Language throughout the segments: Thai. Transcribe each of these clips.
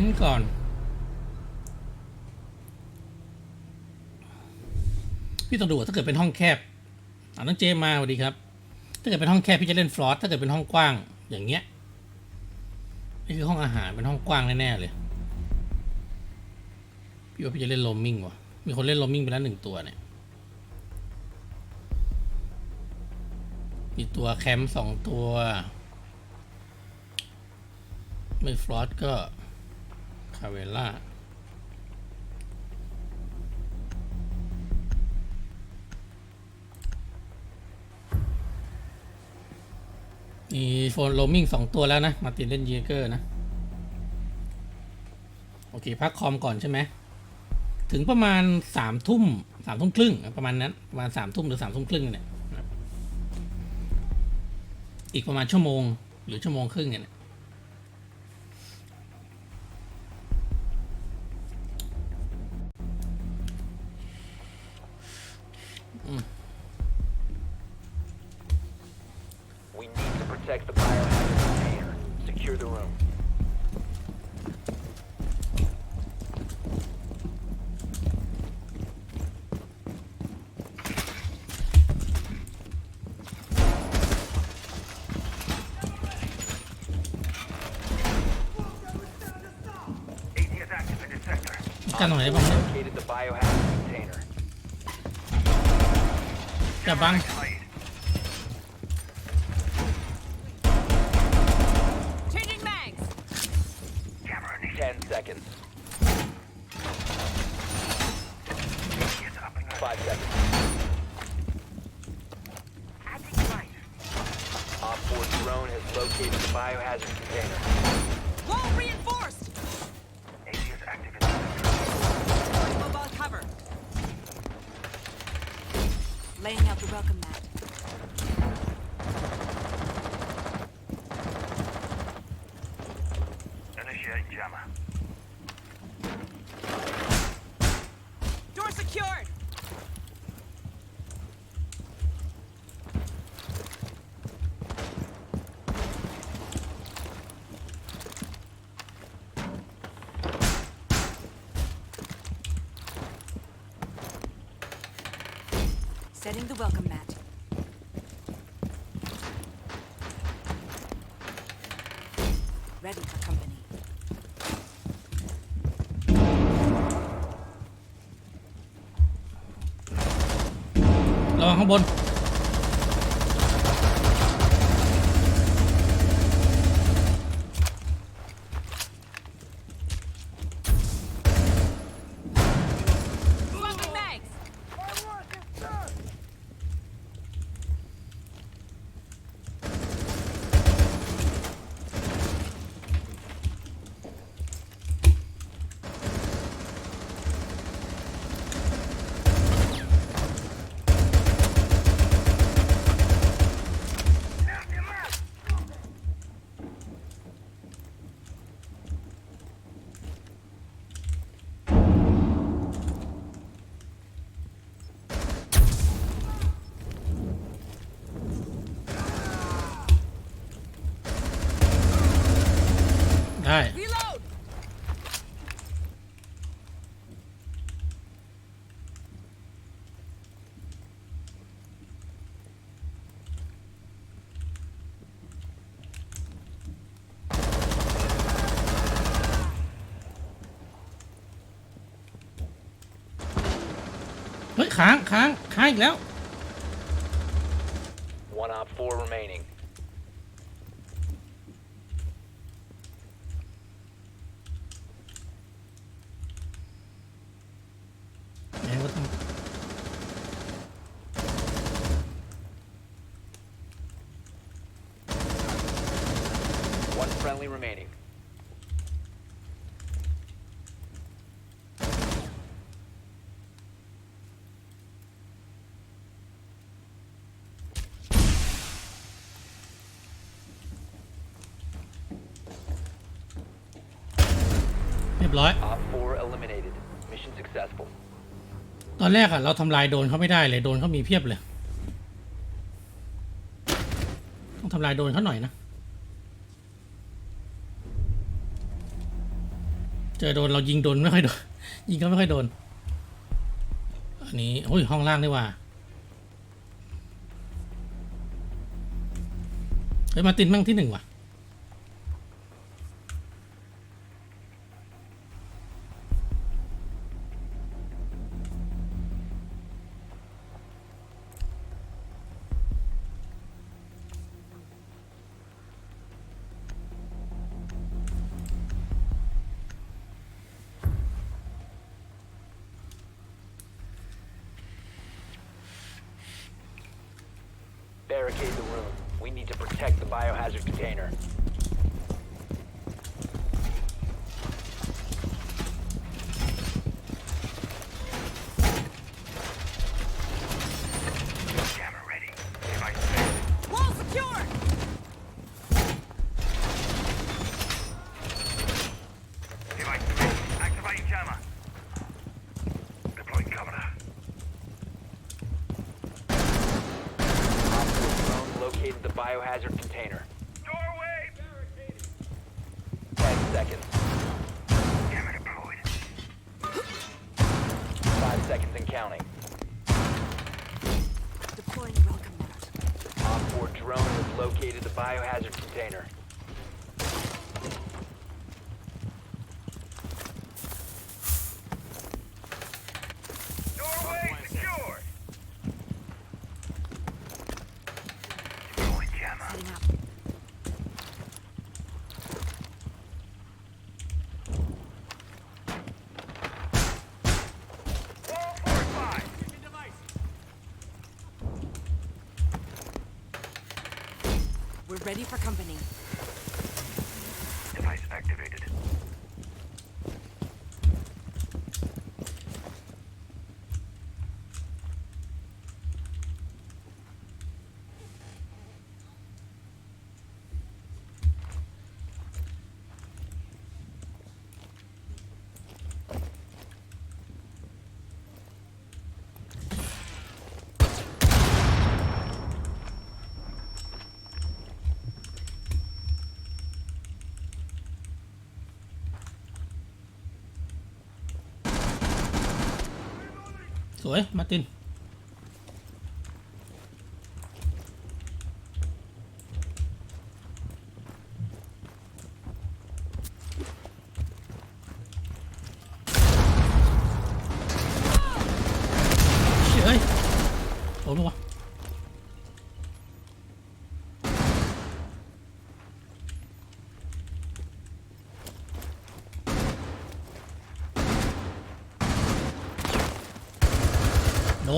นต์ก่อน พี่ต้องดูว่าถ้าเกิดเป็นห้องแคบอ่าน้องเจมาสวัสดีครับ ถ้าเกิดเป็นห้องแคบพี่จะเล่นฟลอสถ้าเกิดเป็นห้องกว้างอย่างเงี้ยนี่คือห้องอาหารเป็นห้องกว้างแน่ๆเลย พี่ว่าพี่จะเล่นโรมิงวะมีคนเล่นโรมิงไปแล้วหนึ่งตัวเนี่ย มีตัวแคมป์สองตัว ไม่ฟลอสก็ คาเวล่ามีโฟนโรมมิ่งสองตัวแล้วนะ มาตินเล่นเยเกอร์นะ โอเค พักคอมก่อนใช่ไหม ถึงประมาณสามทุ่มสามทุ่มครึ่ง ประมาณนั้น ประมาณสามทุ่มหรือสามทุ่มครึ่งเนี่ย อีกประมาณชั่วโมงหรือชั่วโมงครึ่งเนี่ย We need to protect the biohazard container. Secure the room. Is active in container. จะบัง Lead. Changing mags. Camera initiated. Ten seconds. AT is up and running. Five seconds. Adding light. Op 4 drone has located the biohazard container. Laying out the welcome mat. Initiate jammer. the welcome mat. Ready for company. Rồi, không bồn ค้าง ค้าง ค้างอีกแล้ว One Op 4 remaining. แหมก็ต้อง One friendly remaining. รียบร้อย Op 4 eliminated. Mission successful. ตอนแรกอะเราทำลายโดรนเขาไม่ได้เลย โดรนเขามีเพียบเลย ต้องทำลายโดรนเขาหน่อยนะ เจอโดนเรายิงโดนไม่ค่อยโดน ยิงก็ไม่ค่อยโดน อันนี้โอ้ยห้องล่างนี่ว่า เฮ้ยมาตินมั่งที่หนึ่งว่ะ Barricade the room. We need to protect the biohazard container. Jammer ready. Device ready. Wall secured! Device ready. Activating jammer. Deploying governor. Op 4 drone located the biohazard container. Doorway barricaded. 10 seconds. Jammer deployed. 5 seconds and counting. Deploying welcome mat. Op 4 drone has located the biohazard container. Ready for company. สวยมาติน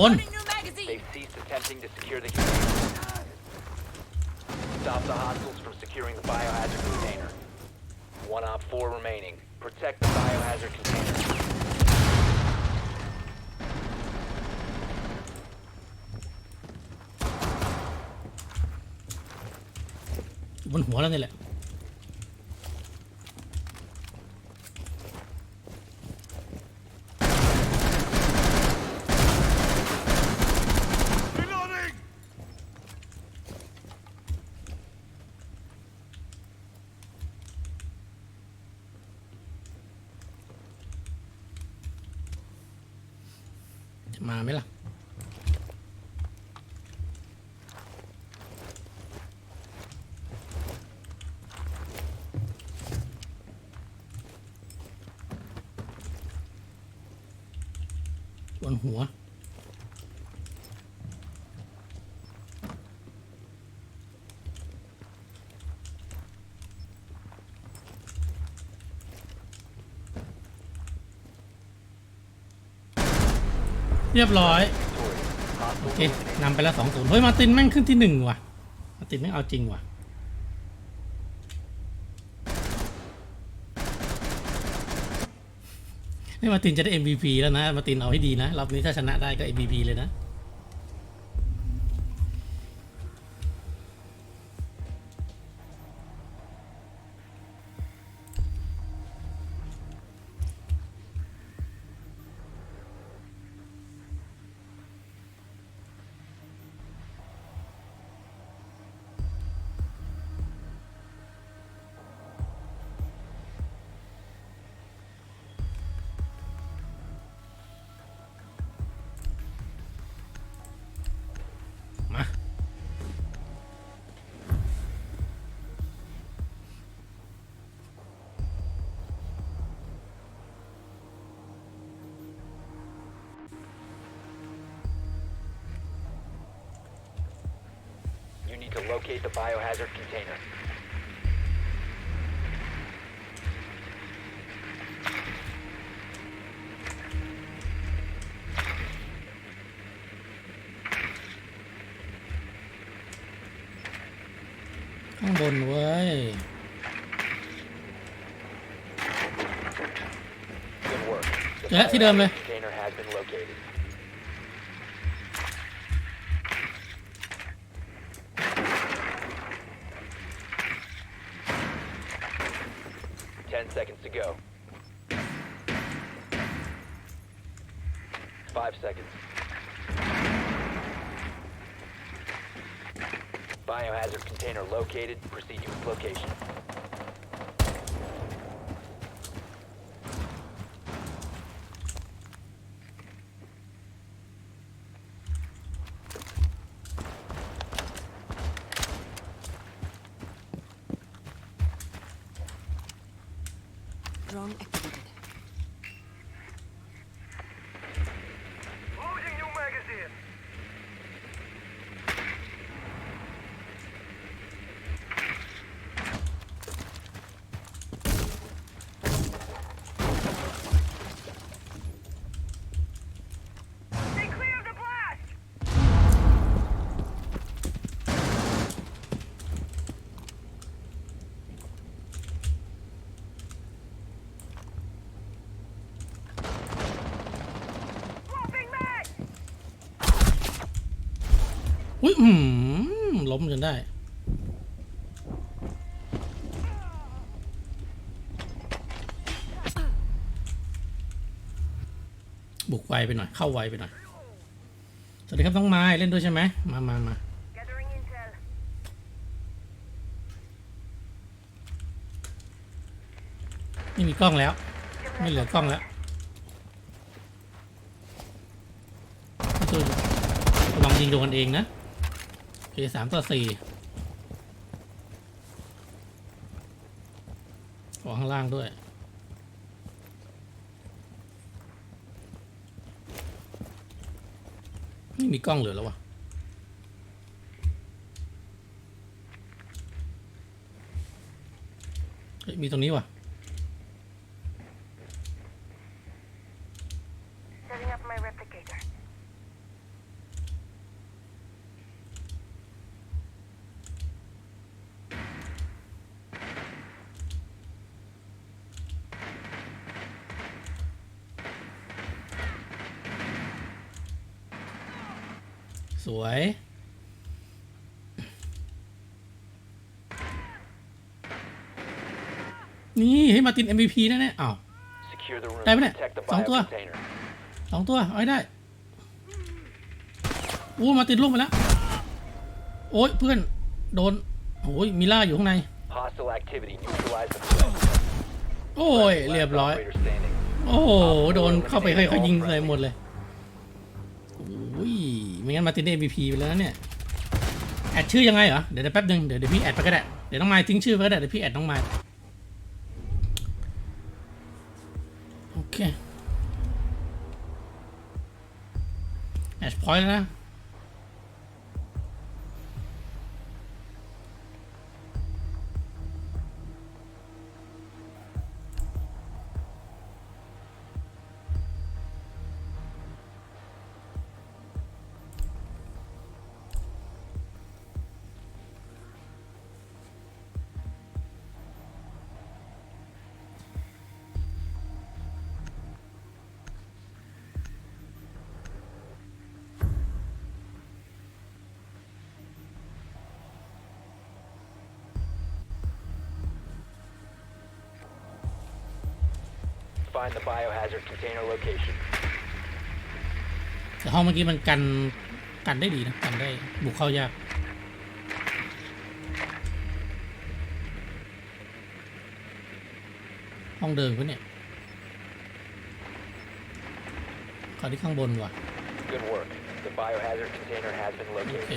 น Loading new magazine! They've ceased attempting to secure the container. Stop the hostiles from securing the biohazard container. One op 4 remaining. Protect the biohazard container. บนหัวแล้วนี่แหละ ไหมล่ะ บนหัว เรียบร้อย โอเคนำไปแล้วสองศูนย์เฮ้ย มาตินแม่งขึ้นที่หนึ่งว่ะ มาตินแม่งเอาจริงว่ะ นี่มาตินจะได้ MVP แล้วนะ มาตินเอาให้ดีนะ รอบนี้ถ้าชนะได้ก็ MVP เลยนะ need to locate the biohazard container. ข้างบนเว้ย Good work. The Yeah, ที่เดิมเลย biohazard seconds to go. Five seconds. Biohazard container located. Proceed to its location. Drone activated. อุ้ยอืมล้มจนได้ บุกไวไปหน่อย เข้าไวไปหน่อย สวัสดีครับน้องไม้เล่นด้วยใช่ไหม มามามาไม่มีกล้องแล้ว ไม่เหลือกล้องแล้วระวังยิงโดนเองนะ สามต่อสี่ขอข้างล่างด้วยไม่มีกล้องเหลือแล้ววะเฮ้ยมีตรงนี้วะ สวย นี่ให้มาติน MVP แน่ๆอ้าว ได้ไหมเนี่ยสองตัวสองตัว เอาใได้อู้มาติดลูกงไปแล้ว โอ้ยเพื่อน โดนโอ้ยมิล่าอยู่ข้างใน โอ้ย เรียบร้อย โอ้โห โดนเข้าไปค่อยๆยิงเลยหมดเลยโอ้ย ไม่งั้นมาตินได้ MVP ไปแล้วนะเนี่ย แอดชื่อยังไงเหรอเดี๋ยวเดี๋ยวแป๊บนึง เดี๋ยวเดี๋ยวพี่แอดไปก็ได้ เดี๋ยวน้องไม้ทิ้งชื่อไปก็ได้ เดี๋ยวพี่แอดน้องไม้โอเค แอดพอยต์แล้วนะ Find the biohazard container location. แต่ห้องเมื่อกี้มันกันกันได้ดีนะกันได้บุกเข้ายากห้องเดิมเขาเนี่ยขอที่ข้างบนว่ะ Good work. The biohazard container has been โอ located. เค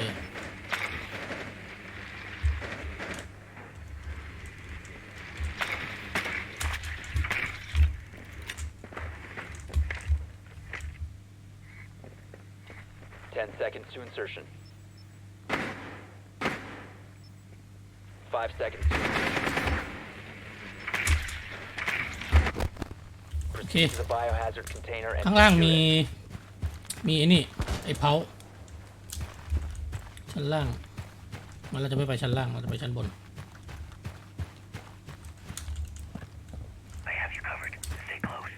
Ten seconds to insertion. Five seconds. โอเค Proceed to the biohazard container and ข้างล่าง secure มี it. มีไอ้นี่ ไอ้เพาชั้นล่างมันเราจะไม่ไปชั้นล่างเราจะไปชั้นบน I have you covered. Stay close.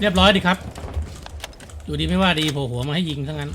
เรียบร้อยดีครับ อยู่ดีไม่ว่าดีโผล่หัวมาให้ยิงทั้งนั้น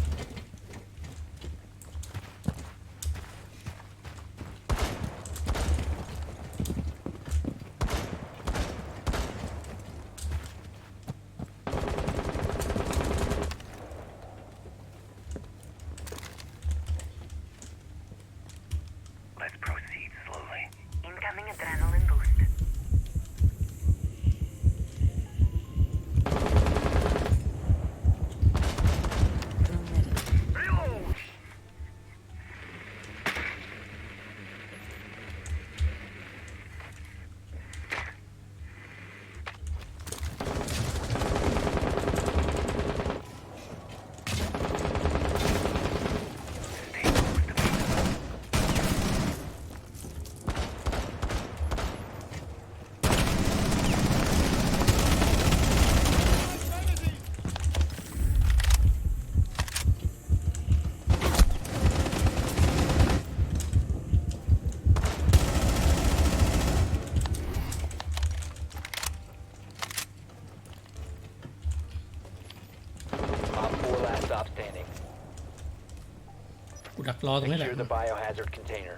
รอตรงนี้แหละ Secure the biohazard container.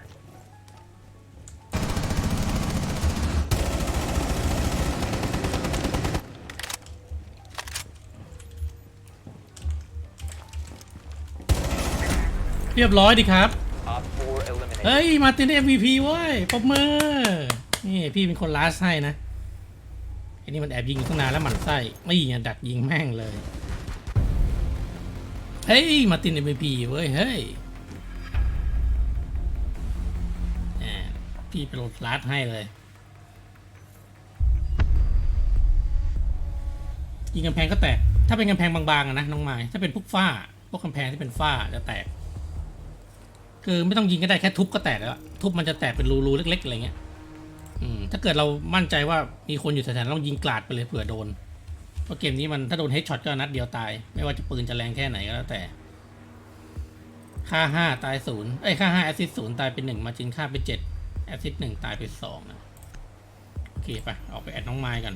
เรียบร้อยดีครับ Op 4 eliminated. เฮ้ย มาติน MVP เว้ยปรบมือ นี่พี่เป็นคนลาสให้นะไอ้นี่มันแอบยิงอยู่ตั้งนานแล้วหมันไส้ไม่ยิงอะดักยิงแม่งเลย เฮ้ย มาติน MVP เว้ย เฮ้ย พี่เป็นลาสให้เลยยิงกำแพงก็แตก ถ้าเป็นกำแพงบางๆอะนะน้องไม้ถ้าเป็นพวกฝ้า พวกกำแพงที่เป็นฝ้าจะแตก คือไม่ต้องยิงก็ได้แค่ทุบก็แตกแล้วทุบมันจะแตกเป็นรูๆเล็กๆอะไรเงี้ยอืมถ้าเกิดเรามั่นใจว่ามีคนอยู่แถวๆนั้นเรายิงกลาดไปเลยเผื่อโดน เพราะเกมนี้มันถ้าโดนเฮดช็อตก็นัดเดียวตาย ไม่ว่าจะปืนจะแรงแค่ไหนก็แล้วแต่ ค่าห้าตายศูนย์ไอ้ยค่าห้าแอสซิสศูนย์ตายเป็นหนึ่งมาจินค่าไปเจ็ด แอซิดหนึ่งตายไปสองนะ โอเคไป ออกไปแอดน้องไม้กัน